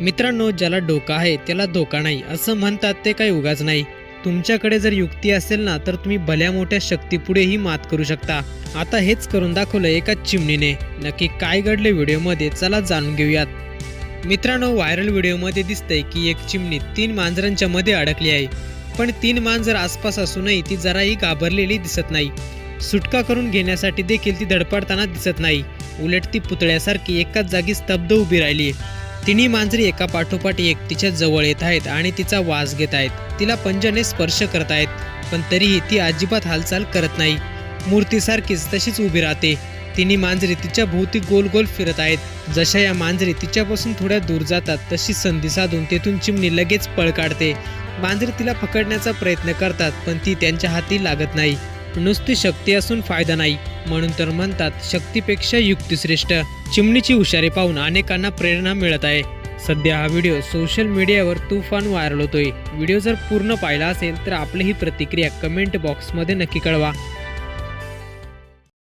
मित्रांनो ज्याला डोका आहे त्याला धोका नाही. असं म्हणतात ते काही उगाच नाही. तुमच्याकडे जर युक्ती असेल ना तर तुम्ही भल्या मोठ्या शक्तीपुढेही मात करू शकता. आता हेच करून दाखवलं एका चिमणीने. नक्की काय घडले व्हिडिओमध्ये चला जाणून घेऊयात. मित्रांनो व्हायरल व्हिडिओमध्ये दिसतंय की एक चिमणी तीन मांजरांच्या मध्ये अडकली आहे. पण तीन मांजर आसपास असूनही ती जराही घाबरलेली दिसत नाही. सुटका करून घेण्यासाठी देखील ती धडपडताना दिसत नाही. उलट ती पुतळ्यासारखी एकाच जागी स्तब्ध उभी राहिली तिन्ही मांजरी एका पाठोपाठ एक तिच्या जवळ येत आहेत आणि तिचा वास घेत आहेत. तिला पंजाने स्पर्श करत आहेत पण तरीही ती अजिबात हालचाल करत नाही. मूर्तीसारखीच तशीच उभी राहते. तिन्ही मांजरी तिच्या भोवती गोल गोल फिरत आहेत. जशा या मांजरी तिच्यापासून थोड्या दूर जातात तशी संधी साधून तेथून चिमणी लगेच पळ काढते. मांजरी तिला पकडण्याचा प्रयत्न करतात पण ती त्यांच्या हाती लागत नाही. नुसती शक्ती असून फायदा नाही. म्हणून तर म्हणतात शक्तीपेक्षा युक्ती श्रेष्ठ चिमणीची हुशारी पाहून अनेकांना प्रेरणा मिळत आहे. सध्या हा व्हिडिओ सोशल मीडियावर तुफान व्हायरल होतोय. व्हिडिओ जर पूर्ण पाहिला असेल तर आपली ही प्रतिक्रिया कमेंट बॉक्समध्ये नक्की कळवा.